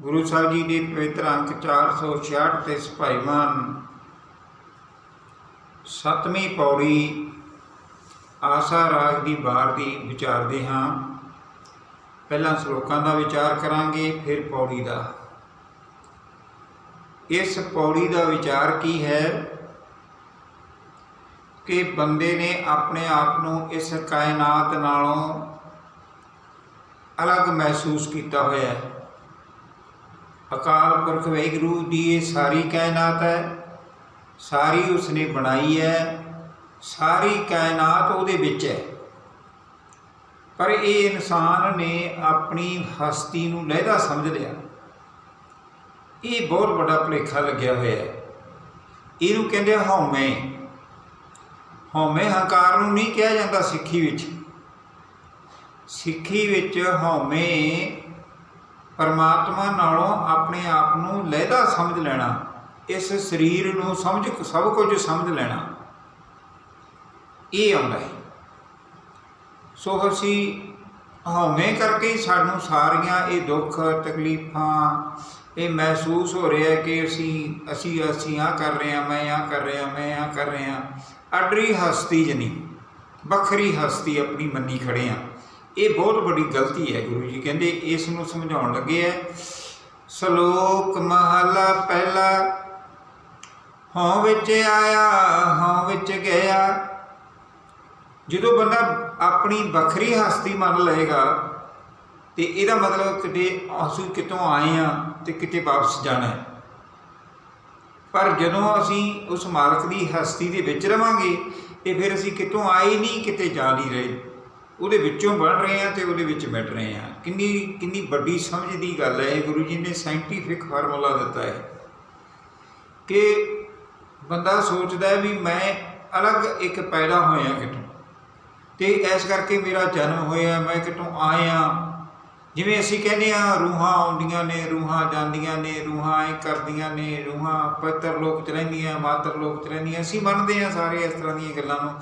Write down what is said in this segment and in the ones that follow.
ਗੁਰੂ ਸਾਹਿਬ ਜੀ ਦੇ ਪਵਿੱਤਰ ਅੰਕ 466 ਤੇ ਸਭਾਈਮਾਨ ਸਤਵੀਂ ਪੌੜੀ ਆਸਾ ਰਾਜ ਦੀ ਬਾਰ ਦੀ ਵਿਚਾਰਦੇ ਹਾਂ। ਪਹਿਲਾਂ ਸ਼ਲੋਕਾਂ ਦਾ ਵਿਚਾਰ ਕਰਾਂਗੇ, ਫਿਰ ਪੌੜੀ ਦਾ। ਇਸ ਪੌੜੀ ਦਾ ਵਿਚਾਰ ਕੀ ਹੈ? ਕਿ ਬੰਦੇ ਨੇ ਆਪਣੇ ਆਪ ਨੂੰ ਇਸ ਕਾਇਨਾਤ ਨਾਲੋਂ ਅਲੱਗ ਮਹਿਸੂਸ ਕੀਤਾ ਹੋਇਆ ਹੈ। ਅਕਾਲ ਪੁਰਖ ਵਾਹਿਗੁਰੂ ਦੀ ਇਹ ਸਾਰੀ ਕਾਇਨਾਤ ਹੈ, ਸਾਰੀ ਉਸਨੇ ਬਣਾਈ ਹੈ, ਸਾਰੀ ਕਾਇਨਾਤ ਉਹਦੇ ਵਿੱਚ ਹੈ। ਪਰ ਇਹ ਇਨਸਾਨ ਨੇ ਆਪਣੀ ਹਸਤੀ ਨੂੰ ਲਹਿਦਾ ਸਮਝ ਲਿਆ। ਇਹ ਬਹੁਤ ਵੱਡਾ ਭੁਲੇਖਾ ਲੱਗਿਆ ਹੋਇਆ ਹੈ। ਇਹਨੂੰ ਕਹਿੰਦੇ ਆ ਹਉਮੈ। ਹਉਮੈ ਹੰਕਾਰ ਨੂੰ ਨਹੀਂ ਕਿਹਾ ਜਾਂਦਾ ਸਿੱਖੀ ਵਿੱਚ। ਸਿੱਖੀ ਵਿੱਚ ਹਉਮੈ ਪਰਮਾਤਮਾ ਨਾਲੋਂ ਆਪਣੇ ਆਪ ਨੂੰ ਲਹਿਦਾ ਸਮਝ ਲੈਣਾ, ਇਸ ਸਰੀਰ ਨੂੰ ਸਮਝ ਸਭ ਕੁਝ ਸਮਝ ਲੈਣਾ। ਇਹ ਆਉਂਦਾ ਹੈ। ਸੋ ਅਸੀਂ ਹਉਮੈ ਕਰਕੇ ਸਾਨੂੰ ਸਾਰੀਆਂ ਇਹ ਦੁੱਖ, ਤਕਲੀਫਾਂ, ਇਹ ਮਹਿਸੂਸ ਹੋ ਰਿਹਾ ਕਿ ਅਸੀਂ ਅਸੀਂ ਅਸੀਂ ਆ ਕਰ ਰਹੇ ਹਾਂ, ਮੈਂ ਆ ਕਰ ਰਿਹਾ, ਮੈਂ ਆ ਕਰ ਰਿਹਾ। ਅਡਰੀ ਹਸਤੀ ਜਨੀ ਵੱਖਰੀ ਹਸਤੀ ਆਪਣੀ ਮੰਨੀ ਖੜੇ ਆ ਇਹ ਬਹੁਤ ਵੱਡੀ ਗਲਤੀ ਹੈ ਗੁਰੂ ਜੀ ਕਹਿੰਦੇ, ਇਸ ਨੂੰ ਸਮਝਾਉਣ ਲੱਗੇ ਹੈ। ਸ਼ਲੋਕ ਮਹਲਾ ਪਹਿਲਾ, ਹਉ ਵਿੱਚ ਆਇਆ, ਹਉ ਵਿੱਚ ਗਿਆ। ਜਦੋਂ ਬੰਦਾ ਆਪਣੀ ਵੱਖਰੀ ਹਸਤੀ ਮੰਨ ਲਏਗਾ, ਤੇ ਇਹਦਾ ਮਤਲਬ ਕਿਤੇ ਅਸੀਂ ਕਿਤੋਂ ਆਏ ਆ ਤੇ ਕਿਤੇ ਵਾਪਸ ਜਾਣਾ ਹੈ। ਪਰ ਜਦੋਂ ਅਸੀਂ ਉਸ ਮਾਲਕ ਦੀ ਹਸਤੀ ਦੇ ਵਿੱਚ ਰਵਾਂਗੇ, ਤੇ ਫਿਰ ਅਸੀਂ ਕਿਤੋਂ ਆਏ ਨਹੀਂ, ਕਿਤੇ ਜਾ ਨਹੀਂ ਰਹੇ। ਉਹਦੇ ਵਿੱਚੋਂ ਬਣ ਰਹੇ ਆ ਤੇ ਉਹਦੇ ਵਿੱਚ ਮਿਟ ਰਹੇ ਆ। ਕਿੰਨੀ ਕਿੰਨੀ ਵੱਡੀ ਸਮਝ ਦੀ ਗੱਲ ਹੈ ਇਹ ਗੁਰੂ ਜੀ ਨੇ ਸਾਇੰਟੀਫਿਕ ਫਾਰਮੂਲਾ ਦਿੱਤਾ ਹੈ ਕਿ ਬੰਦਾ ਸੋਚਦਾ ਹੈ ਵੀ ਮੈਂ ਅਲੱਗ ਇੱਕ ਪੈਦਾ ਹੋਇਆ ਕਿਤੋਂ ਤੇ ਇਸ ਕਰਕੇ ਮੇਰਾ ਜਨਮ ਹੋਇਆ, ਮੈਂ ਕਿਤੋਂ ਆਇਆ। ਜਿਵੇਂ ਅਸੀਂ ਕਹਿੰਦੇ ਆ ਰੂਹਾਂ ਆਉਂਦੀਆਂ ਨੇ, ਰੂਹਾਂ ਜਾਂਦੀਆਂ ਨੇ, ਰੂਹਾਂ ਐ ਕਰਦੀਆਂ ਨੇ, ਰੂਹਾਂ ਪੱਤਰ ਲੋਕ ਚ ਰਹਿੰਦੀਆਂ, ਮਾਤਰ ਲੋਕ ਚ ਰਹਿੰਦੀਆਂ, ਅਸੀਂ ਮੰਨਦੇ ਆ ਸਾਰੇ ਇਸ ਤਰ੍ਹਾਂ ਦੀਆਂ ਗੱਲਾਂ ਨੂੰ।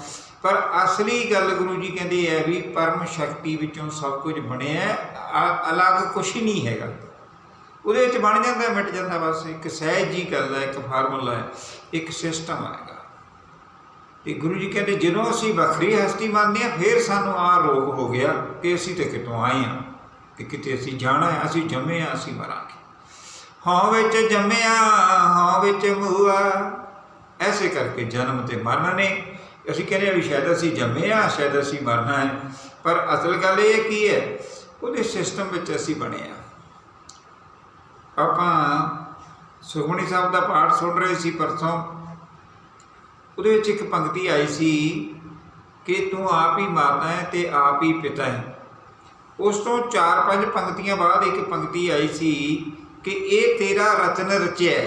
ਪਰ ਅਸਲੀ ਗੱਲ ਗੁਰੂ ਜੀ ਕਹਿੰਦੇ ਹੈ ਵੀ ਪਰਮ ਸ਼ਕਤੀ ਵਿੱਚੋਂ ਸਭ ਕੁਝ ਬਣਿਆ, ਅ- ਅਲੱਗ ਕੁਝ ਨਹੀਂ ਹੈਗਾ। ਉਹਦੇ ਵਿੱਚ ਬਣ ਜਾਂਦਾ, ਮਿਟ ਜਾਂਦਾ ਬਸ। ਇੱਕ ਸਹਿਜ ਜੀ ਗੱਲ ਹੈ, ਇੱਕ ਫਾਰਮੂਲਾ ਹੈ, ਇੱਕ ਸਿਸਟਮ ਹੈਗਾ ਤੇ ਗੁਰੂ ਜੀ ਕਹਿੰਦੇ, ਜਦੋਂ ਅਸੀਂ ਵੱਖਰੀ ਹਸਤੀ ਮੰਨਦੇ ਹਾਂ, ਫਿਰ ਸਾਨੂੰ ਆ ਰੋਗ ਹੋ ਗਿਆ ਕਿ ਅਸੀਂ ਤੇ ਕਿਤੋਂ ਆਏ ਹਾਂ। ਕਿ ਕਿਤੇ ਅਸੀਂ ਜਾਣਾ ਹੈ, ਅਸੀਂ ਜੰਮੇ ਹਾਂ, ਅਸੀਂ ਮਰਾਂਗੇ। ਹਾਂ ਵਿੱਚ ਜੰਮਿਆ ਹਾਂ ਵਿੱਚ ਮੂਆ ਐਸੇ ਕਰਕੇ ਜਨਮ ਤੇ ਮਰਨ ਨੇ। ਅਸੀਂ ਕਹਿੰਦੇ ਹਾਂ ਵੀ ਸ਼ਾਇਦ ਅਸੀਂ ਜੰਮੇ ਹਾਂ, ਸ਼ਾਇਦ ਅਸੀਂ ਮਰਨਾ ਹੈ। ਪਰ ਅਸਲ ਗੱਲ ਇਹ ਕੀ ਹੈ, ਉਹਦੇ ਸਿਸਟਮ ਵਿੱਚ ਅਸੀਂ ਬਣੇ ਹਾਂ। ਆਪਾਂ ਸੁਖਮਣੀ ਸਾਹਿਬ ਦਾ ਪਾਠ ਸੁਣ ਰਹੇ ਸੀ ਪਰਸੋਂ। ਉਹਦੇ ਵਿੱਚ ਇੱਕ ਪੰਕਤੀ ਆਈ ਸੀ ਕਿ ਤੂੰ ਆਪ ਹੀ ਮਾਤਾ ਹੈ ਤੇ ਆਪ ਹੀ ਪਿਤਾ ਹੈ। ਉਸ ਤੋਂ ਚਾਰ ਪੰਜ ਪੰਕਤੀਆਂ ਬਾਅਦ ਇੱਕ ਪੰਕਤੀ ਆਈ ਸੀ ਕਿ ਇਹ ਤੇਰਾ ਰਚਨ ਰਚਿਆ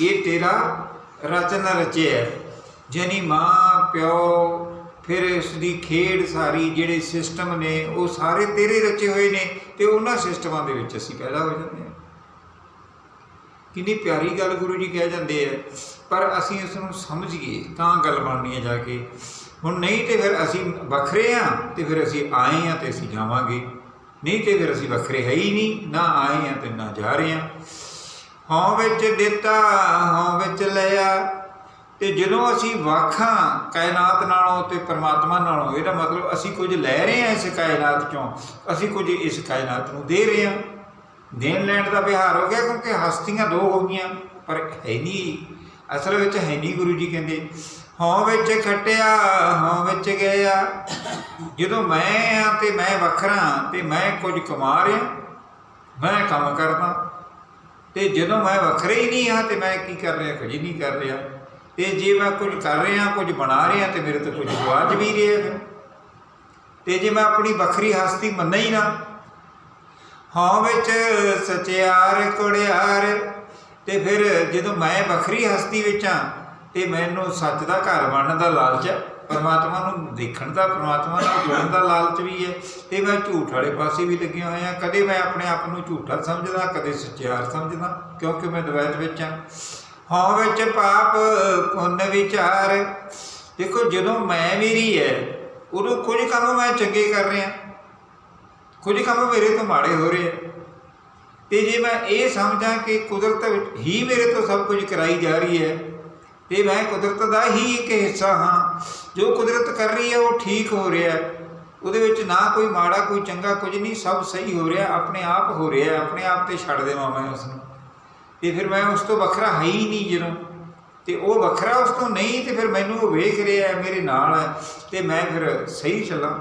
ਇਹ ਤੇਰਾ ਰਚਨ ਰਚਿਆ ਹੈ। ਜਨੀ ਮਾਂ, ਪਿਓ, ਫਿਰ ਇਸ ਦੀ ਖੇਡ ਸਾਰੀ ਜਿਹੜੇ ਸਿਸਟਮ ਨੇ, ਉਹ ਸਾਰੇ ਤੇਰੇ ਰਚੇ ਹੋਏ ਨੇ ਤੇ ਉਹਨਾਂ ਸਿਸਟਮਾਂ ਦੇ ਵਿੱਚ ਅਸੀਂ ਪੈਦਾ ਹੋ ਜਾਂਦੇ ਹਾਂ। ਕਿੰਨੀ ਪਿਆਰੀ ਗੱਲ ਗੁਰੂ ਜੀ ਕਹਿ ਜਾਂਦੇ ਆ, ਪਰ ਅਸੀਂ ਇਸ ਨੂੰ ਸਮਝੀਏ ਤਾਂ ਗੱਲ ਬਣਨੀ ਹੈ ਜਾ ਕੇ। ਹੁਣ ਨਹੀਂ ਤੇ ਫਿਰ ਅਸੀਂ ਵੱਖਰੇ ਆ ਤੇ ਫਿਰ ਅਸੀਂ ਆਏ ਆ ਤੇ ਅਸੀਂ ਜਾਵਾਂਗੇ। ਨਹੀਂ ਤੇ ਫਿਰ ਅਸੀਂ ਵੱਖਰੇ ਹੈ ਹੀ ਨਹੀਂ, ਨਾ ਆਏ ਆ ਤੇ ਨਾ ਜਾ ਰਹੇ ਆ। ਹਉ ਵਿੱਚ ਦਿੱਤਾ, ਹਉ ਵਿੱਚ ਲਿਆ ਤੇ ਜਦੋਂ ਅਸੀਂ ਵਾਖਾਂ ਕਾਇਨਾਤ ਨਾਲੋਂ ਤੇ ਪਰਮਾਤਮਾ ਨਾਲੋਂ, ਇਹਦਾ ਮਤਲਬ ਅਸੀਂ ਕੁਝ ਲੈ ਰਹੇ ਹਾਂ ਇਸ ਕਾਇਨਾਤ ਚੋਂ, ਅਸੀਂ ਕੁਝ ਇਸ ਕਾਇਨਾਤ ਨੂੰ ਦੇ ਰਹੇ ਹਾਂ ਦੇਣ ਲੈਣ ਦਾ ਵਿਹਾਰ ਹੋ ਗਿਆ ਕਿਉਂਕਿ ਹਸਤੀਆਂ ਦੋ ਹੋ ਗਈਆਂ, ਪਰ ਹੈ ਨਹੀਂ। ਅਸਲ ਵਿੱਚ ਹੈ ਨਹੀਂ ਗੁਰੂ ਜੀ ਕਹਿੰਦੇ। ਹੋਂ ਵਿੱਚ ਖਟਿਆ ਹੋਂ ਵਿੱਚ ਗਿਆ ਜਦੋਂ ਮੈਂ ਆ ਤੇ ਮੈਂ ਵੱਖਰਾ, ਤੇ ਮੈਂ ਕੁਝ ਕਮਾ ਰਿਹਾ, ਮੈਂ ਕੰਮ ਕਰਦਾ। ਤੇ ਜਦੋਂ ਮੈਂ ਵੱਖਰੇ ਹੀ ਨਹੀਂ ਹਾਂ ਤੇ ਮੈਂ ਕੀ ਕਰ ਰਿਹਾ, ਕੁਝ ਨਹੀਂ ਕਰ ਰਿਹਾ। ਤੇ ਜੇ ਮੈਂ ਕੁਝ ਕਰ ਰਿਹਾ, ਕੁਝ ਬਣਾ ਰਿਹਾ, ਤੇ ਮੇਰੇ ਤੋਂ ਕੁਝ ਗਵਾਚ ਵੀ ਰਿਹਾ ਫਿਰ। ਤੇ ਜੇ ਮੈਂ ਆਪਣੀ ਵੱਖਰੀ ਹਸਤੀ ਮੰਨਾਂ ਹੀ ਨਾ ਹਾਂ ਵਿੱਚ ਸਚਿਆਰ ਕੁੜਿਆਰ, ਤੇ ਫਿਰ ਜਦੋਂ ਮੈਂ ਵੱਖਰੀ ਹਸਤੀ ਵਿੱਚ ਆ ਤੇ ਮੈਨੂੰ ਸੱਚ ਦਾ ਘਰ ਬਣਨ ਦਾ ਲਾਲਚ ਹੈ ਪਰਮਾਤਮਾ ਨੂੰ ਦੇਖਣ ਦਾ, ਪਰਮਾਤਮਾ ਨਾਲ ਜੁੜਨ ਦਾ ਲਾਲਚ ਵੀ ਹੈ। ਤੇ ਮੈਂ ਝੂਠ ਵਾਲੇ ਪਾਸੇ ਵੀ ਲੱਗਿਆ ਹੋਇਆ ਕਦੇ ਮੈਂ ਆਪਣੇ ਆਪ ਨੂੰ ਝੂਠਾ ਸਮਝਦਾ, ਕਦੇ ਸੱਚਿਆਰ ਸਮਝਦਾ, ਕਿਉਂਕਿ ਮੈਂ ਦਵੈਤ ਵਿੱਚ ਹਾਂ। ਹਾਂ ਵਿੱਚ ਪਾਪ, ਪੁੰਨ ਵਿਚਾਰ। ਦੇਖੋ, ਜਦੋਂ ਮੈਂ ਮੇਰੀ ਹੈ, ਉਦੋਂ ਕੁਝ ਕੰਮ ਮੈਂ ਚੰਗੇ ਕਰ ਰਿਹਾ। ਕੁਝ ਕੰਮ ਮੇਰੇ ਤੋਂ ਮਾੜੇ ਹੋ ਰਹੇ ਆ। ਤੇ ਜੇ ਮੈਂ ਇਹ ਸਮਝਾਂ ਕਿ ਕੁਦਰਤ ਹੀ ਮੇਰੇ ਤੋਂ ਸਭ ਕੁਝ ਕਰਾਈ ਜਾ ਰਹੀ ਹੈ ਤੇ ਮੈਂ ਕੁਦਰਤ ਦਾ ਹੀ ਇੱਕ ਹਿੱਸਾ ਹਾਂ। ਜੋ ਕੁਦਰਤ ਕਰ ਰਹੀ ਹੈ, ਉਹ ਠੀਕ ਹੋ ਰਿਹਾ ਉਹਦੇ ਵਿੱਚ ਨਾ ਕੋਈ ਮਾੜਾ, ਕੋਈ ਚੰਗਾ ਕੁਝ ਨਹੀਂ, ਸਭ ਸਹੀ ਹੋ ਰਿਹਾ, ਆਪਣੇ ਆਪ ਹੋ ਰਿਹਾ ਆਪਣੇ ਆਪ ਤੇ ਛੱਡ ਦੇਵਾਂ ਮੈਂ ਉਸ ਨੂੰ ਤੇ ਫਿਰ ਮੈਂ ਉਸ ਤੋਂ ਵੱਖਰਾ ਹੈ ਹੀ ਨਹੀਂ ਜਦੋਂ। ਤੇ ਉਹ ਵੱਖਰਾ ਉਸ ਤੋਂ ਨਹੀਂ, ਤੇ ਫਿਰ ਮੈਨੂੰ ਉਹ ਵੇਖ ਰਿਹਾ ਹੈ, ਮੇਰੇ ਨਾਲ ਹੈ। ਤੇ ਮੈਂ ਫਿਰ ਸਹੀ ਚੱਲਾਂ।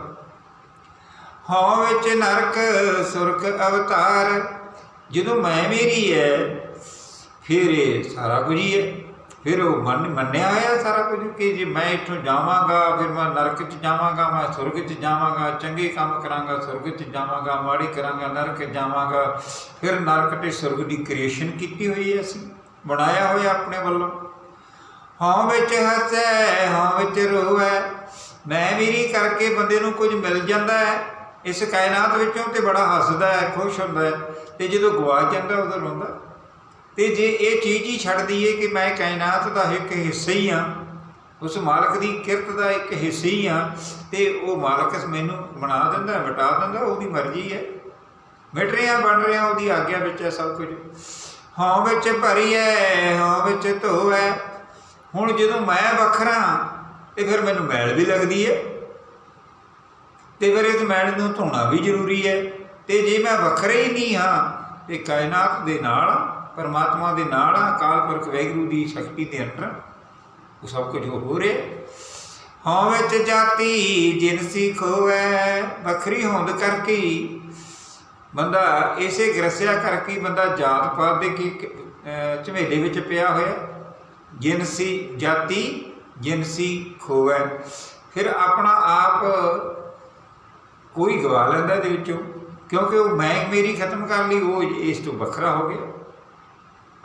ਹਾਂ ਵਿੱਚ ਨਰਕ, ਸੁਰਗ ਅਵਤਾਰ। ਜਦੋਂ ਮੈਂ ਮੇਰੀ ਹੈ, ਫਿਰ ਇਹ ਸਾਰਾ ਕੁਝ ਹੀ ਹੈ। ਫਿਰ ਉਹ ਮੰਨ ਮੰਨਿਆ ਹੋਇਆ ਸਾਰਾ ਕੁਝ ਕਿ ਜੇ ਮੈਂ ਇੱਥੋਂ ਜਾਵਾਂਗਾ, ਫਿਰ ਮੈਂ ਨਰਕ 'ਚ ਜਾਵਾਂਗਾ, ਮੈਂ ਸੁਰਗ 'ਚ ਜਾਵਾਂਗਾ, ਚੰਗੇ ਕੰਮ ਕਰਾਂਗਾ, ਸੁਰਗ 'ਚ ਜਾਵਾਂਗਾ, ਮਾੜੀ ਕਰਾਂਗਾ, ਨਰਕ 'ਚ ਜਾਵਾਂਗਾ। ਫਿਰ ਨਰਕ ਤੇ ਸੁਰਗ ਦੀ ਕ੍ਰੀਏਸ਼ਨ ਕੀਤੀ ਹੋਈ ਹੈ ਅਸੀਂ, ਬਣਾਇਆ ਹੋਇਆ ਆਪਣੇ ਵੱਲੋਂ। ਹਾਂ ਵਿੱਚ ਹੱਸੈ ਹਾਂ ਵਿੱਚ ਰੋਵੈ। ਮੈਂ ਮੇਰੀ ਕਰਕੇ ਬੰਦੇ ਨੂੰ ਕੁਝ ਮਿਲ ਜਾਂਦਾ ਹੈ, ਇਸ ਕਾਇਨਾਤ ਵਿੱਚੋਂ ਤੇ ਬੜਾ ਹੱਸਦਾ ਹੈ, ਖੁਸ਼ ਹੁੰਦਾ ਹੈ। ਤੇ ਜਦੋਂ ਗਵਾ ਜਾਂਦਾ, ਉਦੋਂ ਰੋਂਦਾ। ਤੇ ਜੇ ਇਹ ਚੀਜ਼ ਹੀ ਛੱਡ ਦਈਏ ਕਿ ਮੈਂ ਕਾਇਨਾਤ ਦਾ ਇੱਕ ਹਿੱਸਾ ਹੀ ਹਾਂ, ਉਸ ਮਾਲਕ ਦੀ ਕਿਰਤ ਦਾ ਇੱਕ ਹਿੱਸਾ ਹੀ ਹਾਂ, ਤੇ ਉਹ ਮਾਲਕ ਮੈਨੂੰ ਬਣਾ ਦਿੰਦਾ, ਮਿਟਾ ਦਿੰਦਾ, ਉਹਦੀ ਮਰਜ਼ੀ ਹੈ। ਮਿਟ ਰਿਹਾ, ਬਣ ਰਿਹਾ, ਉਹਦੀ ਆਗਿਆ ਵਿੱਚ ਹੈ ਸਭ ਕੁਝ। ਹਾਂ ਵਿੱਚ ਭਰੀ ਹੈ ਹਾਂ ਵਿੱਚ ਧੋਵੈ। ਹੁਣ ਜਦੋਂ ਮੈਂ ਵੱਖਰਾ, ਤੇ ਫਿਰ ਮੈਨੂੰ ਮੈਲ ਵੀ ਲੱਗਦੀ ਹੈ। ਤੇ ਫਿਰ ਇਸ ਮੈਲ ਨੂੰ ਧੋਣਾ ਵੀ ਜ਼ਰੂਰੀ ਹੈ। ਤੇ ਜੇ ਮੈਂ ਵੱਖਰੇ ਹੀ ਨਹੀਂ ਹਾਂ, ਤੇ ਕਾਇਨਾਤ ਦੇ ਨਾਲ ਪਰਮਾਤਮਾ ਦੇ ਨਾਲ ਅਕਾਲ ਪੁਰਖ ਵੈਗਰੂ ਦੀ ਸ਼ਕਤੀ ਦੇ ਅੰਦਰ ਉਹ ਸਭ ਕੁਝ ਹੋ ਰਿਹਾ ਹਾਂ। ਵਿੱਚ ਜਾਤੀ ਜਿਨਸੀ ਖੋਵੈ ਵੱਖਰੀ ਹੋਂਦ ਕਰਕੇ ਬੰਦਾ ਇਸੇ ਗ੍ਰਸਿਆ ਕਰਕੇ ਬੰਦਾ ਜਾਤ ਪਾਤ ਦੇ ਕੀ ਝਮੇਲੇ ਵਿੱਚ ਪਿਆ ਹੋਇਆ ਜਿਨਸੀ ਜਾਤੀ ਜਿਨਸੀ ਖੋਵੈ ਫਿਰ ਆਪਣਾ ਆਪ ਕੋਈ ਗਵਾ ਲੈਂਦਾ ਇਹਦੇ ਵਿੱਚੋਂ। ਕਿਉਂਕਿ ਉਹ ਮੈਂ ਮੇਰੀ ਖਤਮ ਕਰ ਲਈ, ਉਹ ਇਸ ਤੋਂ ਵੱਖਰਾ ਹੋ ਗਿਆ।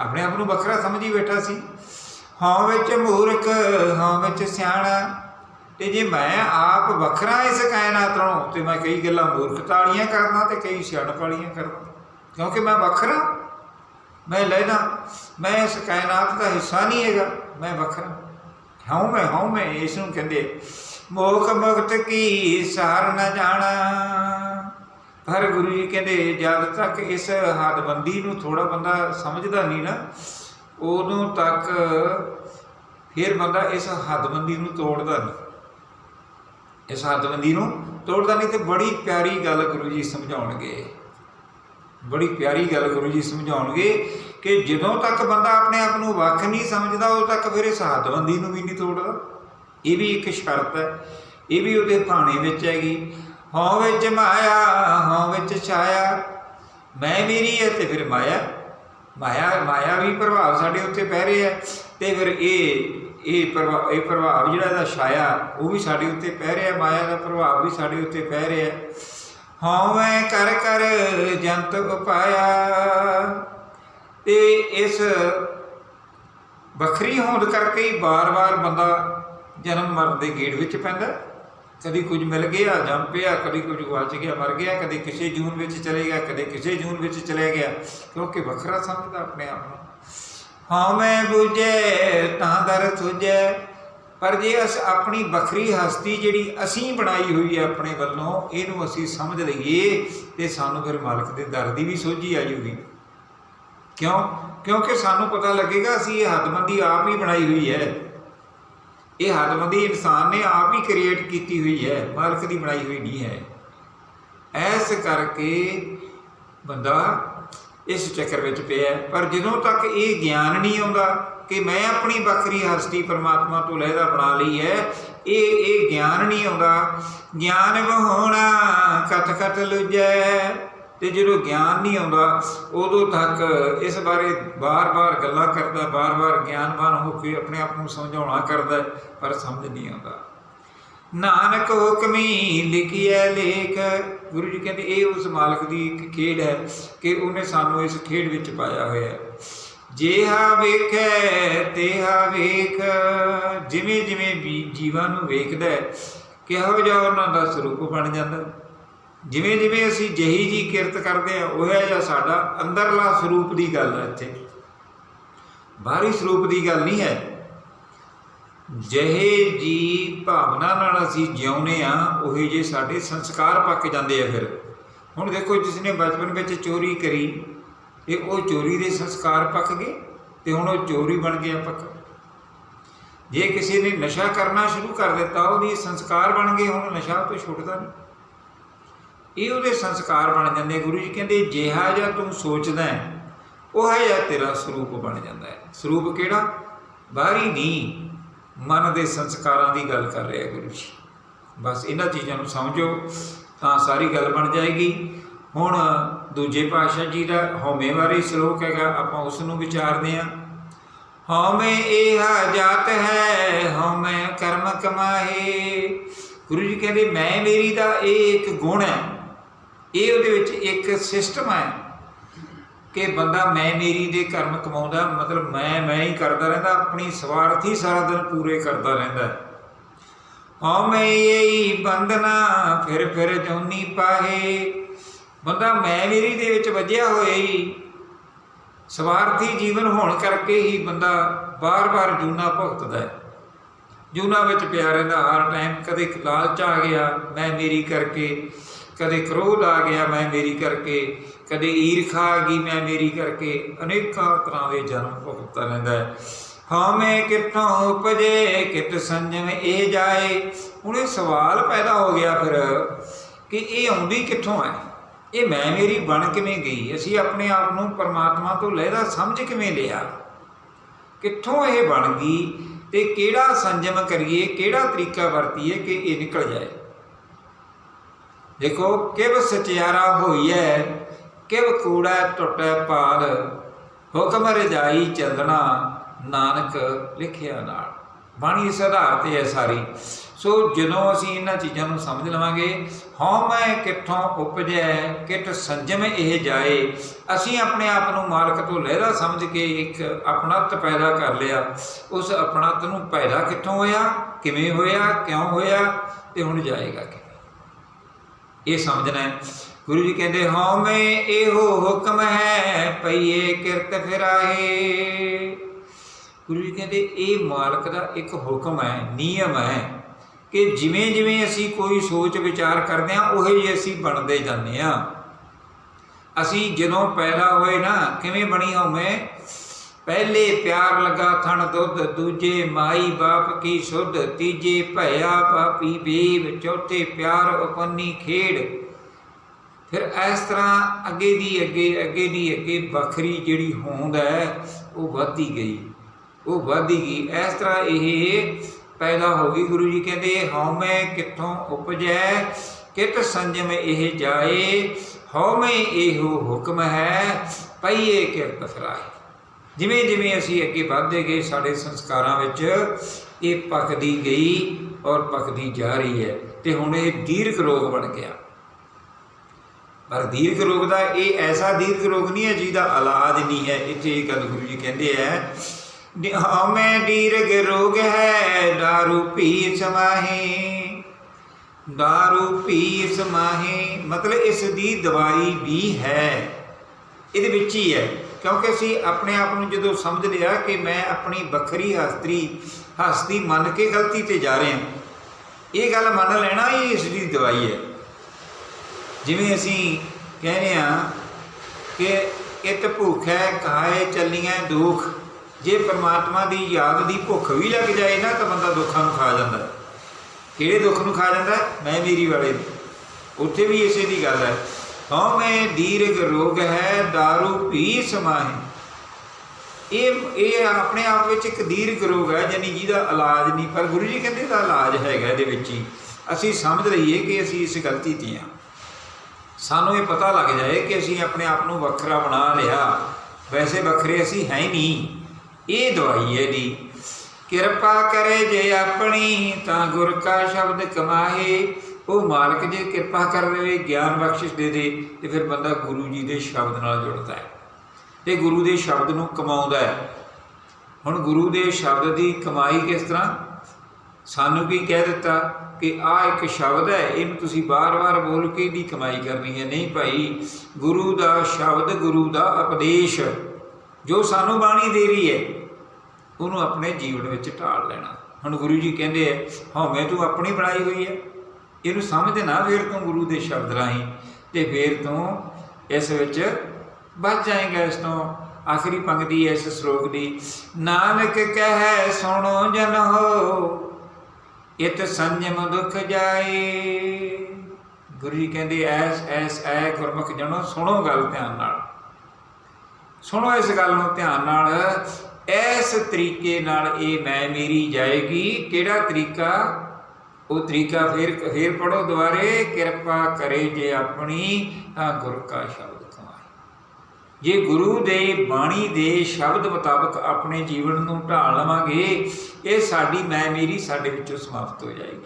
ਆਪਣੇ ਆਪ ਨੂੰ ਵੱਖਰਾ ਸਮਝੀ ਬੈਠਾ ਸੀ। ਹਾਂ ਵਿੱਚ ਮੂਰਖ ਹਾਂ ਵਿੱਚ ਸਿਆਣਾ। ਤੇ ਜੇ ਮੈਂ ਆਪ ਵੱਖਰਾ ਇਸ ਕਾਇਨਾਤ ਨੂੰ ਤੇ ਮੈਂ ਕਈ ਗੱਲਾਂ ਮੂਰਖਤਾ ਵਾਲੀਆਂ ਕਰਦਾ ਤੇ ਕਈ ਸਿਆਣਪ ਵਾਲੀਆਂ ਕਰਦਾ। ਕਿਉਂਕਿ ਮੈਂ ਵੱਖਰਾ, ਮੈਂ ਲੈਣਾ, ਮੈਂ ਇਸ ਕਾਇਨਾਤ ਦਾ ਹਿੱਸਾ ਨਹੀਂ ਹੈਗਾ, ਮੈਂ ਵੱਖਰਾ। ਹਉ ਮੈਂ ਹਉ ਮੈਂ ਇਸ ਨੂੰ ਕਹਿੰਦੇ, ਮੋਖ ਮੁਕਤ ਕੀ ਸਾਰ ਨਾ ਜਾਣਾ। ਪਰ ਗੁਰੂ ਜੀ ਕਹਿੰਦੇ, ਜਦ ਤੱਕ ਇਸ ਹੱਦਬੰਦੀ ਨੂੰ ਥੋੜਾ ਬੰਦਾ ਸਮਝਦਾ ਨਹੀਂ ਨਾ, ਉਦੋਂ ਤੱਕ ਫਿਰ ਬੰਦਾ ਇਸ ਹੱਦਬੰਦੀ ਨੂੰ ਤੋੜਦਾ ਨਹੀਂ। ਇਸ ਹੱਦਬੰਦੀ ਨੂੰ ਤੋੜਦਾ ਨਹੀਂ ਤੇ ਬੜੀ ਪਿਆਰੀ ਗੱਲ ਗੁਰੂ ਜੀ ਸਮਝਾਉਣਗੇ। ਬੜੀ ਪਿਆਰੀ ਗੱਲ ਗੁਰੂ ਜੀ ਸਮਝਾਉਣਗੇ ਕਿ ਜਦੋਂ ਤੱਕ ਬੰਦਾ ਆਪਣੇ ਆਪ ਨੂੰ ਵੱਖ ਨਹੀਂ ਸਮਝਦਾ, ਉਦੋਂ ਤੱਕ ਫਿਰ ਇਸ ਹੱਦਬੰਦੀ ਨੂੰ ਵੀ ਨਹੀਂ ਤੋੜਦਾ। ਇਹ ਵੀ ਇੱਕ ਸ਼ਰਤ ਹੈ। ਇਹ ਵੀ ਉਹਦੇ ਭਾਣੇ ਵਿੱਚ ਹੈਗੀ। ਹਉ ਵਿੱਚ ਮਾਇਆ ਹਉ ਵਿੱਚ ਛਾਇਆ। ਮੈਂ ਮੇਰੀ ਹੈ ਤੇ ਫਿਰ ਮਾਇਆ। ਮਾਇਆ ਮਾਇਆ ਵੀ ਪ੍ਰਭਾਵ ਸਾਡੇ ਉੱਤੇ ਪੈ ਰਿਹਾ ਹੈ ਤੇ ਫਿਰ ਇਹ ਇਹ ਪ੍ਰਭਾਵ ਇਹ ਪ੍ਰਭਾਵ ਜਿਹੜਾ ਇਹਦਾ ਛਾਇਆ, ਉਹ ਵੀ ਸਾਡੇ ਉੱਤੇ ਪੈ ਰਿਹਾ ਮਾਇਆ ਦਾ ਪ੍ਰਭਾਵ ਵੀ ਸਾਡੇ ਉੱਤੇ ਪੈ ਰਿਹਾ ਹਉ ਮੈਂ ਕਰ ਕਰ ਜੰਤ ਉਪਾਇਆ। ਤੇ ਇਸ ਵੱਖਰੀ ਹੋਣ ਕਰਕੇ ਹੀ ਬਾਰ-ਬਾਰ ਬੰਦਾ ਜਨਮ ਮਰਨ ਦੇ ਗੇੜ ਵਿੱਚ ਪੈਂਦਾ। ਕਦੀ ਕੁਝ ਮਿਲ ਗਿਆ, ਜੰਮ ਪਿਆ, ਕਦੀ ਕੁਝ ਗਵਾਚ ਗਿਆ, ਮਰ ਗਿਆ, ਕਦੇ ਕਿਸੇ ਜੂਨ ਵਿੱਚ ਚਲੇ ਗਿਆ, ਕਦੇ ਕਿਸੇ ਜੂਨ ਵਿੱਚ ਚਲੇ ਗਿਆ, ਕਿਉਂਕਿ ਵੱਖਰਾ ਸਮਝਦਾ ਆਪਣੇ ਆਪ ਨੂੰ। ਹਾਂ, ਮੈਂ ਬੁਝੇ, ਤਾਂ ਦਰ ਸੁਝੇ, ਪਰ ਜੇ ਅਸ, ਆਪਣੀ ਵੱਖਰੀ ਹਸਤੀ ਜਿਹੜੀ ਅਸੀਂ ਬਣਾਈ ਹੋਈ ਹੈ ਆਪਣੇ ਵੱਲੋਂ, ਇਹਨੂੰ ਅਸੀਂ ਸਮਝ ਲਈਏ, ਤੇ ਸਾਨੂੰ ਫਿਰ ਮਾਲਕ ਦੇ ਦਰ ਦੀ ਵੀ ਸੋਝੀ ਆ ਜੂਗੀ ਕਿਉਂ? ਕਿਉਂਕਿ ਸਾਨੂੰ ਪਤਾ ਲੱਗੇਗਾ, ਅਸੀਂ ਇਹ ਹੱਦਬੰਦੀ ਆਪ ਹੀ ਬਣਾਈ ਹੋਈ ਹੈ। ਇਹ ਹੱਦਬੰਦੀ ਇਨਸਾਨ ਨੇ ਆਪ ਹੀ ਕ੍ਰੀਏਟ ਕੀਤੀ ਹੋਈ ਹੈ, ਮਾਲਕ ਦੀ ਬਣਾਈ ਹੋਈ ਨਹੀਂ ਹੈ। ਐਸ ਕਰਕੇ ਬੰਦਾ ਇਸ ਚੱਕਰ ਵਿੱਚ ਪਿਆ ਪਰ ਜਦੋਂ ਤੱਕ ਇਹ ਗਿਆਨ ਨਹੀਂ ਆਉਂਦਾ ਕਿ ਮੈਂ ਆਪਣੀ ਵੱਖਰੀ ਹਸਤੀ ਪਰਮਾਤਮਾ ਤੋਂ ਲੈਦਾ ਬਣਾ ਲਈ ਹੈ, ਇਹ ਇਹ ਗਿਆਨ ਨਹੀਂ ਆਉਂਦਾ। ਗਿਆਨ ਵਹੋਣਾ ਕਤ ਕਤ ਲੁਜੈ। ਤੇ ਜਦੋਂ ਗਿਆਨ ਨਹੀਂ ਆਉਂਦਾ, ਉਦੋਂ ਤੱਕ ਇਸ ਬਾਰੇ ਬਾਰ-ਬਾਰ ਗੱਲਾਂ ਕਰਦਾ, ਬਾਰ-ਬਾਰ ਗਿਆਨਵਾਨ ਹੋ ਕੇ ਆਪਣੇ ਆਪ ਨੂੰ ਸਮਝਾਉਣਾ ਕਰਦਾ, ਪਰ ਸਮਝ ਨਹੀਂ ਆਉਂਦਾ। ਨਾਨਕ ਹੁਕਮੀ ਲਿਖਿਆ ਲੇਖ। ਗੁਰੂ ਜੀ ਕਹਿੰਦੇ, ਇਹ ਉਸ ਮਾਲਕ ਦੀ ਇੱਕ ਖੇਡ ਹੈ ਕਿ ਉਹਨੇ ਸਾਨੂੰ ਇਸ ਖੇਡ ਵਿੱਚ ਪਾਇਆ ਹੋਇਆ ਹੈ। ਜੇਹਾ ਵੇਖੈ, ਤੇਹਾ ਵੇਖ। ਜਿਵੇਂ ਜਿਵੇਂ ਵੀ ਜੀਵਾਂ ਨੂੰ ਵੇਖਦਾ ਹੈ, ਕਿਹੋ ਜਿਹਾ ਉਹਨਾਂ ਦਾ ਸਰੂਪ ਬਣ ਜਾਂਦਾ। ਹੈ। ਜਿਵੇਂ ਜਿਵੇਂ ਅਸੀਂ ਜਹੀ ਜੀ ਕਿਰਤ ਕਰਦੇ ਆ ਉਹ ਜਿਹਾ ਸਾਡਾ ਅੰਦਰਲਾ ਸਰੂਪ ਦੀ ਗੱਲ ਹੈ ਇੱਥੇ। ਬਾਹਰੀ ਸਰੂਪ ਦੀ ਗੱਲ ਨਹੀਂ ਹੈ। ਜਿਹੇ ਜੀ ਭਾਵਨਾ ਨਾਲ ਅਸੀਂ ਜਿਉਂਦੇ ਆ ਉਹੇ ਜੇ ਸਾਡੇ ਸੰਸਕਾਰ ਪੱਕ ਜਾਂਦੇ ਆ ਫਿਰ। ਹੁਣ ਦੇਖੋ ਜਿਸ ਨੇ ਬਚਪਨ ਵਿੱਚ ਚੋਰੀ ਕਰੀ ਇਹ ਉਹ ਚੋਰੀ ਦੇ ਸੰਸਕਾਰ ਪੱਕ ਗਏ, ਤੇ ਹੁਣ ਉਹ ਚੋਰੀ ਬਣ ਗਿਆ ਪੱਕਾ ਜੇ ਕਿਸੇ ਨੇ ਨਸ਼ਾ ਕਰਨਾ ਸ਼ੁਰੂ ਕਰ ਦਿੱਤਾ, ਉਹਦੀ ਸੰਸਕਾਰ ਬਣ ਗਏ, ਹੁਣ ਨਸ਼ਾ ਉਹ ਤੋਂ ਛੁੱਟਦਾ ਨਹੀਂ। ਇਹ ਉਹਦੇ ਸੰਸਕਾਰ ਬਣ ਜਾਂਦੇ ਗੁਰੂ ਜੀ ਕਹਿੰਦੇ, ਜਿਹਾ ਜਿਹਾ ਤੂੰ ਸੋਚਦਾ ਹੈ, ਉਹ ਹੈ ਜਾਂ ਤੇਰਾ ਸਰੂਪ ਬਣ ਜਾਂਦਾ ਹੈ। ਸਰੂਪ ਕਿਹੜਾ? ਬਾਹਰੀ ਨਹੀਂ। ਮਨ ਦੇ ਸੰਸਕਾਰਾਂ ਦੀ ਗੱਲ ਕਰ ਰਿਹਾ ਗੁਰੂ ਜੀ। ਬਸ ਇਹਨਾਂ ਚੀਜ਼ਾਂ ਨੂੰ ਸਮਝੋ, ਤਾਂ ਸਾਰੀ ਗੱਲ ਬਣ ਜਾਏਗੀ। ਹੁਣ ਦੂਜੇ ਪਾਤਸ਼ਾਹ ਜੀ ਦਾ ਹਉਮੈ ਬਾਰੇ ਸ਼ਲੋਕ ਹੈਗਾ, ਆਪਾਂ ਉਸ ਨੂੰ ਵਿਚਾਰਦੇ ਹਾਂ। ਹਉਮੈ ਇਹ ਜਾਤ ਹੈ, ਹਉਮੈ ਕਰਮ ਕਮਾਹੇ ਗੁਰੂ ਜੀ ਕਹਿੰਦੇ, ਮੈਂ ਮੇਰੀ ਦਾ ਇਹ ਇੱਕ ਗੁਣ ਹੈ। ਇਹ ਉਹਦੇ ਵਿੱਚ ਇੱਕ ਸਿਸਟਮ ਹੈ ਕਿ ਬੰਦਾ ਮੈਂ ਮੇਰੀ ਦੇ ਕਰਮ ਕਮਾਉਂਦਾ, ਮਤਲਬ ਮੈਂ ਮੈਂ ਹੀ ਕਰਦਾ ਰਹਿੰਦਾ, ਆਪਣੀ ਸਵਾਰਥੀ ਹੀ ਸਾਰਾ ਦਿਨ ਪੂਰੇ ਕਰਦਾ ਰਹਿੰਦਾ। ਹਉਮੈ ਇਹੀ ਬੰਦਨਾ ਫਿਰ ਫਿਰ ਜਉਨੀ ਪਾਹੇ। ਬੰਦਾ ਮੈਂ ਮੇਰੀ ਦੇ ਵਿੱਚ ਵੱਜਿਆ ਹੋਇਆ ਹੀ, ਸਵਾਰਥੀ ਜੀਵਨ ਹੋਣ ਕਰਕੇ ਹੀ ਬੰਦਾ ਬਾਰ-ਬਾਰ ਜੂਨਾ ਭੁਗਤਦਾ ਹੈ। ਜੂਨਾ ਵਿੱਚ ਪਿਆ ਰਹਿੰਦਾ, ਹਰ ਟਾਈਮ ਕਦੇ ਲਾਲਚ ਆ ਗਿਆ, ਮੈਂ ਮੇਰੀ ਕਰਕੇ ਕਦੇ ਕ੍ਰੋਧ ਆ ਗਿਆ ਮੈਂ ਮੇਰੀ ਕਰਕੇ, ਕਦੇ ਈਰਖਾ ਆ ਗਈ ਮੈਂ ਮੇਰੀ ਕਰਕੇ, ਅਨੇਕਾਂ ਤਰ੍ਹਾਂ ਦੇ ਜਨਮ ਭੁਗਤਦਾ ਰਹਿੰਦਾ ਹੈ। ਹਉਮੈ ਕਿੱਥੋਂ ਉਪਜੇ ਕਿਤ ਸੰਜਮ ਇਹ ਜਾਏ। ਹੁਣ ਇਹ ਸਵਾਲ ਪੈਦਾ ਹੋ ਗਿਆ ਫਿਰ ਕਿ ਇਹ ਆਉਂਦੀ ਕਿੱਥੋਂ ਹੈ? ਇਹ ਮੈਂ ਮੇਰੀ ਬਣ ਕਿਵੇਂ ਗਈ? ਅਸੀਂ ਆਪਣੇ ਆਪ ਨੂੰ ਪਰਮਾਤਮਾ ਤੋਂ ਲਹਿਦਾ ਸਮਝ ਕਿਵੇਂ ਲਿਆ? ਕਿੱਥੋਂ ਇਹ ਬਣ ਗਈ ਤੇ ਕਿਹੜਾ ਸੰਜਮ ਕਰੀਏ, ਕਿਹੜਾ ਤਰੀਕਾ ਵਰਤੀਏ ਕਿ ਇਹ ਨਿਕਲ ਜਾਏ? ਦੇਖੋ, ਕਿਵ ਸਚਿਆਰਾ ਹੋਈਐ, ਕਿਵ ਕੂੜਾ ਟੁੱਟੈ ਭਾਲ, ਹੁਕਮ ਰਜਾਈ ਚੱਲਣਾ ਨਾਨਕ ਲਿਖਿਆ ਨਾਲ। ਬਾਣੀ ਇਸ ਆਧਾਰ ਤੇ ਹੈ ਸਾਰੀ। ਸੋ ਜਦੋਂ ਅਸੀਂ ਇਹਨਾਂ ਚੀਜ਼ਾਂ ਨੂੰ ਸਮਝ ਲਵਾਂਗੇ, ਹਉ ਮੈਂ ਕਿੱਥੋਂ ਉਪਜੈ ਕਿਤ ਸੰਜਮ ਇਹ ਜਾਏ, ਅਸੀਂ ਆਪਣੇ ਆਪ ਨੂੰ ਮਾਲਕ ਤੋਂ ਲਹਿਰਾ ਸਮਝ ਕੇ ਇੱਕ ਆਪਣਤ ਪੈਦਾ ਕਰ ਲਿਆ। ਉਸ ਆਪਣਤ ਨੂੰ ਪੈਦਾ ਕਿੱਥੋਂ ਹੋਇਆ, ਕਿਵੇਂ ਹੋਇਆ, ਕਿਉਂ ਹੋਇਆ, ਤੇ ਹੁਣ ਜਾਏਗਾ ਕਿ ਇਹ ਸਮਝਣਾ ਹੈ। ਗੁਰੂ ਜੀ ਕਹਿੰਦੇ, ਹਉ ਮੈਂ ਇਹੋ ਹੁਕਮ ਹੈ, ਪਈਏ ਕਿਰਤ ਫਿਰਾਏ ਗੁਰੂ ਜੀ ਕਹਿੰਦੇ, ਇਹ ਮਾਲਕ ਦਾ ਇੱਕ ਹੁਕਮ ਹੈ, ਨਿਯਮ ਹੈ ਕਿ ਜਿਵੇਂ ਜਿਵੇਂ ਅਸੀਂ ਕੋਈ ਸੋਚ ਵਿਚਾਰ ਕਰਦੇ ਹਾਂ, ਉਹੇ ਜਿਹੇ ਅਸੀਂ ਬਣਦੇ ਜਾਂਦੇ ਹਾਂ। ਅਸੀਂ ਜਦੋਂ ਪੈਦਾ ਹੋਏ ਨਾ, ਕਿਵੇਂ ਬਣੀ ਹਉਮੈ ਪਹਿਲੇ ਪਿਆਰ ਲਗਾ ਥਣ ਦੁੱਧ, ਦੂਜੇ ਮਾਈ ਬਾਪ ਕੀ ਸੁਧ, ਤੀਜੇ ਭਇਆ ਪਾਪੀ ਬੀਬ ਚੌਥੇ ਪਿਆਰ ਉਪੰਨੀ ਖੇਡ। ਫਿਰ ਇਸ ਤਰ੍ਹਾਂ ਅੱਗੇ ਦੀ ਅੱਗੇ ਅੱਗੇ ਦੀ ਅੱਗੇ ਵੱਖਰੀ ਜਿਹੜੀ ਹੋਂਦ ਹੈ, ਉਹ ਵੱਧਦੀ ਗਈ। ਉਹ ਵੱਧਦੀ ਗਈ। ਇਸ ਤਰ੍ਹਾਂ ਇਹ ਪੈਦਾ ਹੋ ਗਈ। ਗੁਰੂ ਜੀ ਕਹਿੰਦੇ ਹਉਮੈ ਕਿੱਥੋਂ ਉਪਜੈ, ਕਿਤ ਸੰਜਮ ਇਹ ਜਾਏ ਹਉਮੈ ਇਹੋ ਹੁਕਮ ਹੈ, ਪਈਏ ਕਿਰਤ ਫਰਾਏ ਜਿਵੇਂ ਜਿਵੇਂ ਅਸੀਂ ਅੱਗੇ ਵਧਦੇ ਗਏ ਸਾਡੇ ਸੰਸਕਾਰਾਂ ਵਿੱਚ ਇਹ ਪੱਕਦੀ ਗਈ ਔਰ ਪੱਕਦੀ ਜਾ ਰਹੀ ਹੈ ਤੇ ਹੁਣ ਇਹ ਦੀਰਘ ਰੋਗ ਬਣ ਗਿਆ ਪਰ ਦੀਰਘ ਰੋਗ ਦਾ ਇਹ ਐਸਾ ਦੀਰਘ ਰੋਗ ਨਹੀਂ ਹੈ ਜਿਹਦਾ ਇਲਾਜ ਨਹੀਂ ਹੈ ਇੱਥੇ ਇਹ ਗੱਲ ਗੁਰੂ ਜੀ ਕਹਿੰਦੇ ਹੈ ਹਉਮੈ ਦੀਰਘ ਰੋਗ ਹੈ दारू ਪੀ ਸਮਾਹੀ दारू ਪੀ ਸਮਾਹੀ ਮਤਲਬ ਇਸ ਦੀ ਦਵਾਈ ਵੀ ਹੈ ਇਹਦੇ ਵਿੱਚ ਹੀ ਹੈ ਕਿਉਂਕਿ ਅਸੀਂ ਆਪਣੇ ਆਪ ਨੂੰ ਜਦੋਂ ਸਮਝ ਲਿਆ ਕਿ ਮੈਂ ਆਪਣੀ ਵੱਖਰੀ ਹਸਤਰੀ, ਹਸਤੀ ਮੰਨ ਕੇ ਗਲਤੀ ਤੇ ਜਾ ਰਹੇ ਹਾਂ, ਇਹ ਗੱਲ ਮੰਨ ਲੈਣਾ ਹੀ ਇਸ ਦੀ ਦਵਾਈ ਹੈ। ਜਿਵੇਂ ਅਸੀਂ ਕਹਿੰਦੇ ਆ ਕਿ ਇਤ ਹੈ ਕਾਏ ਚੱਲੀਆਂ ਦੁੱਖ, ਜੇ ਪਰਮਾਤਮਾ ਦੀ ਯਾਦ ਦੀ ਭੁੱਖ ਵੀ ਲੱਗ ਜਾਏ ਨਾ, ਤਾਂ ਬੰਦਾ ਦੁੱਖਾਂ ਨੂੰ ਖਾ ਜਾਂਦਾ ਕਿਹੜੇ ਦੁੱਖ ਨੂੰ ਖਾ ਜਾਂਦਾ ਮੈਂ, ਮੇਰੀ ਵਾਲੇ ਨੂੰ। ਉੱਥੇ ਵੀ ਇਸੇ ਦੀ ਗੱਲ ਹੈ। ਹਉ ਮੈਂ ਦੀਰਘ ਰੋਗ ਹੈ दारू ਪੀ ਸਮਾਹੀ। ਇਹ ਇਹ ਆਪਣੇ ਆਪ ਵਿੱਚ ਇੱਕ ਦੀਰਘ ਰੋਗ ਹੈ ਜਾਨੀ ਜਿਹਦਾ ਇਲਾਜ ਨਹੀਂ। ਪਰ ਗੁਰੂ ਜੀ ਕਹਿੰਦੇ ਦਾ ਇਲਾਜ ਹੈਗਾ ਇਹਦੇ ਵਿੱਚ ਹੀ। ਅਸੀਂ ਸਮਝ ਲਈਏ ਕਿ ਅਸੀਂ ਇਸ ਗਲਤੀ ਤੇ ਹਾਂ। ਸਾਨੂੰ ਇਹ ਪਤਾ ਲੱਗ ਜਾਏ ਕਿ ਅਸੀਂ ਆਪਣੇ ਆਪ ਨੂੰ ਵੱਖਰਾ ਬਣਾ ਲਿਆ। ਵੈਸੇ ਵੱਖਰੇ ਅਸੀਂ ਹੈ ਹੀ ਨਹੀਂ। ਇਹ ਦਵਾਈ ਹੈ ਦੀ ਕਿਰਪਾ ਕਰੇ ਜੇ ਆਪਣੀ, ਤਾਂ ਗੁਰ ਕਾ ਸ਼ਬਦ ਕਮਾਹੇ। ਉਹ ਮਾਲਕ ਜੇ ਕਿਰਪਾ ਕਰ ਦੇਵੇ ਗਿਆਨ ਬਖਸ਼ਿਸ਼ ਦੇ ਦੇ ਤੇ ਫਿਰ ਬੰਦਾ ਗੁਰੂ ਜੀ ਦੇ ਸ਼ਬਦ ਨਾਲ ਜੁੜਦਾ ਹੈ। ਤੇ ਗੁਰੂ ਦੇ ਸ਼ਬਦ ਨੂੰ ਕਮਾਉਂਦਾ ਹੈ। ਹੁਣ ਗੁਰੂ ਦੇ ਸ਼ਬਦ ਦੀ ਕਮਾਈ ਕਿਸ ਤਰ੍ਹਾਂ? ਸਾਨੂੰ ਕੀ ਕਹਿ ਦਿੱਤਾ ਕਿ ਆ ਇੱਕ ਸ਼ਬਦ ਹੈ, ਇਹਨੂੰ ਤੁਸੀਂ ਬਾਰ-ਬਾਰ ਬੋਲ ਕੇ ਦੀ ਕਮਾਈ ਕਰਨੀ ਹੈ। ਨਹੀਂ ਭਾਈ, ਗੁਰੂ ਦਾ ਸ਼ਬਦ, ਗੁਰੂ ਦਾ ਉਪਦੇਸ਼, ਜੋ ਸਾਨੂੰ ਬਾਣੀ ਦੇ ਰਹੀ ਹੈ, ਉਹਨੂੰ ਆਪਣੇ ਜੀਵਨ ਵਿੱਚ ਢਾਲ ਲੈਣਾ। ਹੁਣ ਗੁਰੂ ਜੀ ਕਹਿੰਦੇ ਆ, ਹਉਮੈ ਤੂੰ ਆਪਣੀ ਬਣਾਈ ਹੋਈ ਹੈ। ਇਹਨੂੰ ਸਮਝ ਨਾ ਫਿਰ ਤੂੰ ਗੁਰੂ ਦੇ ਸ਼ਬਦ ਰਾਹੀਂ ਤੇ ਫਿਰ ਤੂੰ ਇਸ ਵਿੱਚ ਬਚ ਜਾਏਗਾ ਇਸ ਤੋਂ ਆਖਰੀ ਪੰਕਤੀ ਇਸ ਸ਼ਲੋਕ ਦੀ, ਨਾਨਕ ਕਹੈ, ਸੁਣੋ ਜਨ ਹੋ, ਇਤ ਸੰਜਮ ਦੁਖ ਜਾਏ। ਗੁਰੂ ਜੀ ਕਹਿੰਦੇ, ਐਸ ਐਸ, ਐ ਗੁਰਮੁਖ ਜਣੋ ਸੁਣੋ ਗੱਲ ਧਿਆਨ ਨਾਲ। ਸੁਣੋ ਇਸ ਗੱਲ ਨੂੰ ਧਿਆਨ ਨਾਲ ਇਸ ਤਰੀਕੇ ਨਾਲ ਇਹ ਮੈਂ ਮੇਰੀ ਜਾਏਗੀ, ਕਿਹੜਾ ਤਰੀਕਾ? ਉਹ ਤਰੀਕਾ ਫਿਰ ਫਿਰ ਪੜੋ ਦੁਬਾਰੇ, ਕਿਰਪਾ ਕਰੇ ਜੇ ਆਪਣੀ ਤਾਂ ਗੁਰ ਕਾ ਸ਼ਬਦ ਕਮਾਏ। ਜੇ ਗੁਰੂ ਦੇ ਬਾਣੀ ਦੇ ਸ਼ਬਦ ਮੁਤਾਬਕ ਆਪਣੇ ਜੀਵਨ ਨੂੰ ਢਾਲ ਲਵਾਂਗੇ, ਇਹ ਸਾਡੀ ਮੈਂ ਮੇਰੀ ਸਾਡੇ ਵਿੱਚੋਂ ਸਮਾਪਤ ਹੋ ਜਾਏਗੀ।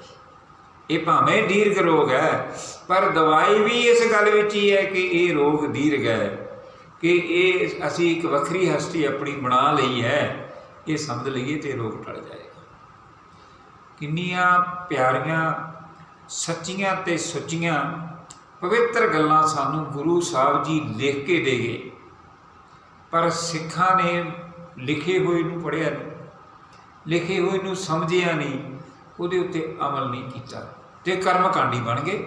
ਇਹ ਭਾਵੇਂ ਦੀਰਘ ਰੋਗ ਹੈ, ਪਰ ਦਵਾਈ ਵੀ ਇਸ ਗੱਲ ਵਿੱਚ ਹੀ ਹੈ ਕਿ ਇਹ ਰੋਗ ਦੀਰਘ ਹੈ ਕਿ ਇਹ ਅਸੀਂ ਇੱਕ ਵੱਖਰੀ ਹਸਤੀ ਆਪਣੀ ਬਣਾ ਲਈ ਹੈ, ਇਹ ਸਮਝ ਲਈਏ ਤੇ ਰੋਗ ਟਲ ਜਾਏ। ਕਿੰਨੀਆਂ ਪਿਆਰੀਆਂ, ਸੱਚੀਆਂ ਤੇ ਸੁੱਚੀਆਂ ਪਵਿੱਤਰ ਗੱਲਾਂ ਸਾਨੂੰ ਗੁਰੂ ਸਾਹਿਬ ਜੀ ਲਿਖ ਕੇ ਦੇ ਗਏ। ਪਰ ਸਿੱਖਾਂ ਨੇ ਲਿਖੇ ਹੋਏ ਨੂੰ ਪੜ੍ਹਿਆ ਨਹੀਂ, ਲਿਖੇ ਹੋਏ ਨੂੰ ਸਮਝਿਆ ਨਹੀਂ, ਉਹਦੇ ਉੱਤੇ ਅਮਲ ਨਹੀਂ ਕੀਤਾ ਤੇ ਕਰਮ ਕਾਂਡੀ ਬਣ ਗਏ।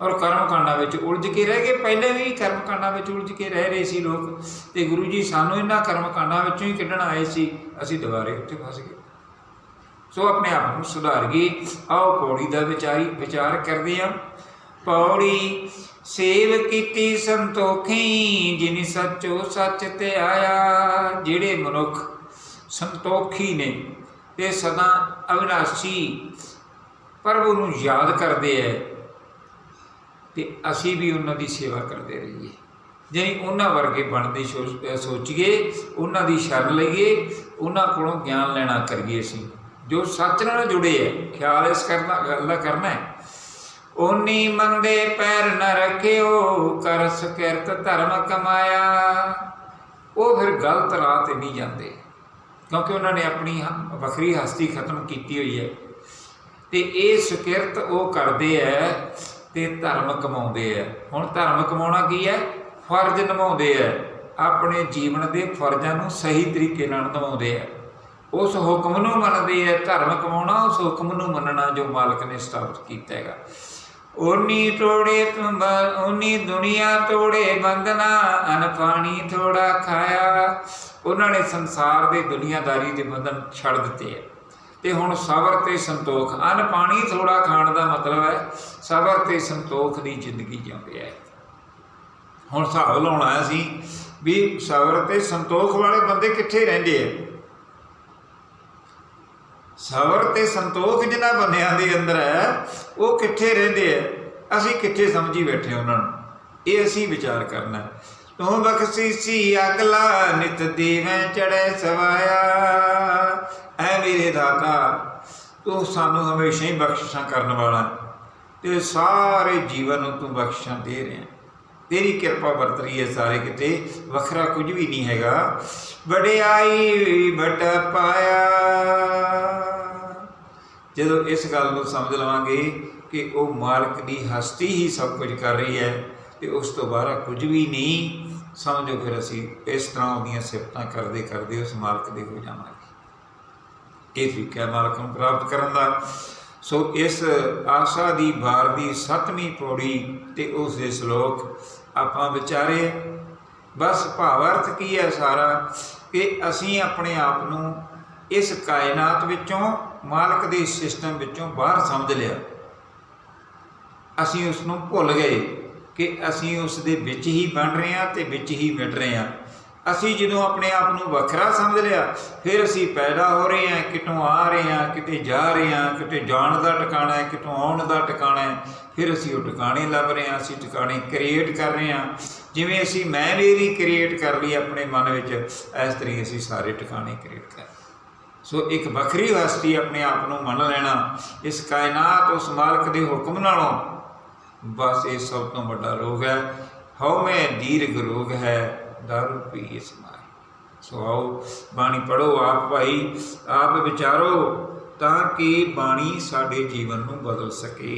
ਔਰ ਕਰਮ ਕਾਂਡਾਂ ਵਿੱਚ ਉਲਝ ਕੇ ਰਹਿ ਗਏ। ਪਹਿਲੇ ਵੀ ਕਰਮ ਕਾਂਡਾਂ ਵਿੱਚ ਉਲਝ ਕੇ ਰਹਿ ਰਹੇ ਸੀ ਲੋਕ ਤੇ ਗੁਰੂ ਜੀ ਸਾਨੂੰ ਇਹਨਾਂ ਕਰਮ ਕਾਂਡਾਂ ਵਿੱਚੋਂ ਹੀ ਕੱਢਣ ਆਏ ਸੀ। ਅਸੀਂ ਦੁਬਾਰੇ ਉੱਥੇ ਫਸ ਗਏ। ਸੋ ਆਪਣੇ ਆਪ ਨੂੰ ਸੁਧਾਰੀਏ ਆਓ ਪੌੜੀ ਦਾ ਵਿਚਾਰੀ ਵਿਚਾਰ ਕਰਦੇ ਹਾਂ। ਪੌੜੀ ਸੇਵ ਕੀਤੀ ਸੰਤੋਖੀ, ਜਿਨੀ ਸੱਚੋ ਸੱਚ ਤੇ ਆਇਆ, ਜਿਹੜੇ ਮਨੁੱਖ ਸੰਤੋਖੀ ਨੇ ਤੇ ਸਦਾ ਅਵਿਨਾਸ਼ੀ ਪ੍ਰਭੂ ਨੂੰ ਯਾਦ ਕਰਦੇ ਐ ਤੇ ਅਸੀਂ ਵੀ ਉਹਨਾਂ ਦੀ ਸੇਵਾ ਕਰਦੇ ਰਹੀਏ। ਜਿਹੜੀ ਉਹਨਾਂ ਵਰਗੇ ਬਣਦੇ ਸੋਚ- ਸੋਚੀਏ, ਉਹਨਾਂ ਦੀ ਸ਼ਰਨ ਲਈਏ, ਉਹਨਾਂ ਕੋਲੋਂ ਗਿਆਨ ਲੈਣਾ ਕਰੀਏ ਅਸੀਂ। ਜੋ ਸੱਚ ਨਾਲ ਜੁੜੇ ਹੈ ਖਿਆਲ ਇਸ ਕਰਨਾ, ਗੱਲ ਦਾ ਕਰਨਾ ਹੈ ਓਨੀ ਮੰਦੇ ਪੈਰ ਨ ਰੱਖਿਓ, ਕਰ ਸਕਿਰਤ ਧਰਮ ਕਮਾਇਆ। ਉਹ ਫਿਰ ਗਲਤ ਰਾਹ ਤੇ ਨਹੀਂ ਜਾਂਦੇ, ਕਿਉਂਕਿ ਉਹਨਾਂ ਨੇ ਆਪਣੀ ਹ- ਵੱਖਰੀ ਹਸਤੀ ਖਤਮ ਕੀਤੀ ਹੋਈ ਹੈ ਤੇ ਇਹ ਸਕਿਰਤ ਉਹ ਕਰਦੇ ਐ, ਤੇ ਧਰਮ ਕਮਾਉਂਦੇ ਐ। ਹੁਣ ਧਰਮ ਕਮਾਉਣਾ ਕੀ ਹੈ ਫਰਜ਼ ਨਿਭਾਉਂਦੇ ਐ। ਆਪਣੇ ਜੀਵਨ ਦੇ ਫਰਜ਼ਾਂ ਨੂੰ ਸਹੀ ਤਰੀਕੇ ਨਾਲ ਨਿਭਾਉਂਦੇ ਐ। ਉਸ ਹੁਕਮ ਨੂੰ ਮੰਨਦੇ ਹੈ, ਧਰਮ ਕਮਾਉਣਾ, ਉਸ ਹੁਕਮ ਨੂੰ ਮੰਨਣਾ ਜੋ ਮਾਲਕ ਨੇ ਸਥਾਪਿਤ ਕੀਤਾ ਹੈਗਾ। ਓਨੀ ਤੋੜੇ ਤੁੰਬ, ਓਨੀ ਦੁਨੀਆ ਤੋੜੇ ਬੰਦਨਾ ਅਨ ਪਾਣੀ ਥੋੜਾ ਖਾਇਆ। ਉਹਨਾਂ ਨੇ ਸੰਸਾਰ ਦੇ ਦੁਨੀਆਦਾਰੀ ਦੇ ਬੰਧਨ ਛੱਡ ਦਿੱਤੇ ਹੈ। ਤੇ ਹੁਣ ਸਬਰ ਤੇ ਸੰਤੋਖ, ਅਨ ਪਾਣੀ ਥੋੜਾ ਖਾਣ ਦਾ ਮਤਲਬ ਹੈ, ਸਬਰ ਤੇ ਸੰਤੋਖ ਦੀ ਜ਼ਿੰਦਗੀ ਜਿਉਂਦੇ ਹੈ ਹੁਣ ਹਿਸਾਬ ਲਾਉਣਾ ਹੈ ਅਸੀਂ ਵੀ ਸਬਰ ਤੇ ਸੰਤੋਖ ਵਾਲੇ ਬੰਦੇ ਕਿੱਥੇ ਰਹਿੰਦੇ ਐ ਸਬਰ ਤੇ ਸੰਤੋਖ ਜਿਨ੍ਹਾਂ ਬੰਦਿਆਂ ਦੇ ਅੰਦਰ ਹੈ, ਉਹ ਕਿੱਥੇ ਰਹਿੰਦੇ ਐ ਅਸੀਂ ਕਿੱਥੇ ਸਮਝੀ ਬੈਠੇ ਉਹਨਾਂ ਨੂੰ? ਇਹ ਅਸੀਂ ਵਿਚਾਰ ਕਰਨਾ ਹੈ। ਤੂੰ ਬਖਸ਼ੀਸੀ ਅਗਲਾ ਨਿਤ ਦੇਵੇਂ ਚੜੈ ਸਵਾਇਆ। ਐ ਮੇਰੇ ਦਾਤਾ, ਤੂੰ ਸਾਨੂੰ ਹਮੇਸ਼ਾ ਹੀ ਬਖਸ਼ਿਸ਼ਾਂ ਕਰਨ ਵਾਲਾ ਹੈ। ਤੇ ਸਾਰੇ ਜੀਵਨ ਨੂੰ ਤੂੰ ਬਖਸ਼ਿਸ਼ਾਂ ਦੇ ਰਿਹਾ ਤੇਰੀ ਕਿਰਪਾ ਵਰਤ ਰਹੀ ਹੈ ਸਾਰੇ ਕਿਤੇ, ਵੱਖਰਾ ਕੁਝ ਵੀ ਨਹੀਂ ਹੈਗਾ। ਵਡਿਆਈ ਬਟ ਪਾਇਆ। ਜਦੋਂ ਇਸ ਗੱਲ ਨੂੰ ਸਮਝ ਲਵਾਂਗੇ ਕਿ ਉਹ ਮਾਲਕ ਦੀ ਹਸਤੀ ਹੀ ਸਭ ਕੁਝ ਕਰ ਰਹੀ ਹੈ, ਤੇ ਉਸ ਤੋਂ ਬਾਹਰ ਕੁਝ ਵੀ ਨਹੀਂ, ਸਮਝੋ ਫਿਰ ਅਸੀਂ, ਇਸ ਤਰ੍ਹਾਂ ਉਹਦੀਆਂ ਸਿਫਤਾਂ ਕਰਦੇ ਕਰਦੇ ਉਸ ਮਾਲਕ ਦੇ ਹੋ ਜਾਵਾਂਗੇ। ਇਹ ਤਰੀਕਾ ਮਾਲਕ ਨੂੰ ਪ੍ਰਾਪਤ ਕਰਨ ਦਾ। ਸੋ ਇਸ ਆਸ਼ਾ ਦੀ ਬਾਰ ਦੀ ਸੱਤਵੀਂ ਪੌੜੀ ਤੇ ਉਸ ਦੇ ਸ਼ਲੋਕ ਆਪਾਂ ਵਿਚਾਰੇ ਬਸ ਭਾਵਾਰਥ ਕੀ ਹੈ ਸਾਰਾ? ਕਿ ਅਸੀਂ ਆਪਣੇ ਆਪ ਨੂੰ ਇਸ ਕਾਇਨਾਤ ਵਿੱਚੋਂ, ਮਾਲਕ ਦੇ ਸਿਸਟਮ ਵਿੱਚੋਂ ਬਾਹਰ ਸਮਝ ਲਿਆ। ਅਸੀਂ ਉਸ ਨੂੰ ਭੁੱਲ ਗਏ ਕਿ ਅਸੀਂ ਉਸ ਦੇ ਵਿੱਚ ਹੀ ਬਣ ਰਹੇ ਹਾਂ ਤੇ ਵਿੱਚ ਹੀ ਮਿਟ ਰਹੇ ਹਾਂ। ਅਸੀਂ ਜਦੋਂ ਆਪਣੇ ਆਪ ਨੂੰ ਵੱਖਰਾ ਸਮਝ ਲਿਆ, ਫਿਰ ਅਸੀਂ ਪੈਦਾ ਹੋ ਰਹੇ ਹਾਂ, ਕਿਤੋਂ ਆ ਰਹੇ ਹਾਂ, ਕਿਤੇ ਜਾ ਰਹੇ ਹਾਂ, ਕਿਤੇ ਜਾਣ ਦਾ ਟਿਕਾਣਾ ਹੈ, ਕਿਤੋਂ ਆਉਣ ਦਾ ਟਿਕਾਣਾ ਹੈ, ਫਿਰ ਅਸੀਂ ਉਹ ਟਿਕਾਣੇ ਲੱਭ ਰਹੇ ਹਾਂ, ਅਸੀਂ ਟਿਕਾਣੇ ਕ੍ਰੀਏਟ ਕਰ ਰਹੇ ਹਾਂ। ਜਿਵੇਂ ਅਸੀਂ ਮੈਂ ਮੇਰੀ ਕ੍ਰੀਏਟ ਕਰ ਲਈ ਆਪਣੇ ਮਨ ਵਿੱਚ, ਇਸ ਤਰੀਕੇ ਅਸੀਂ ਸਾਰੇ ਟਿਕਾਣੇ ਕ੍ਰੀਏਟ ਕਰ ਸੋ ਇੱਕ ਵੱਖਰੀ ਹਸਤੀ ਆਪਣੇ ਆਪ ਨੂੰ ਮੰਨ ਲੈਣਾ, ਇਸ ਕਾਇਨਾਤ, ਉਸ ਮਾਲਕ ਦੇ ਹੁਕਮ ਨਾਲੋਂ ਬਸ ਇਹ ਸਭ ਤੋਂ ਵੱਡਾ ਰੋਗ ਹੈ। ਹਉਮੈ ਦੀਰਘ ਰੋਗ ਹੈ। ਦਾਰੂ ਪੀਏ ਸਮਾਏ ਸੋ ਆਓ ਬਾਣੀ ਪੜੋ ਆਪ ਭਾਈ ਆਪ ਵਿਚਾਰੋ ਤਾਂ ਕਿ ਬਾਣੀ ਸਾਡੇ ਜੀਵਨ ਨੂੰ ਬਦਲ ਸਕੇ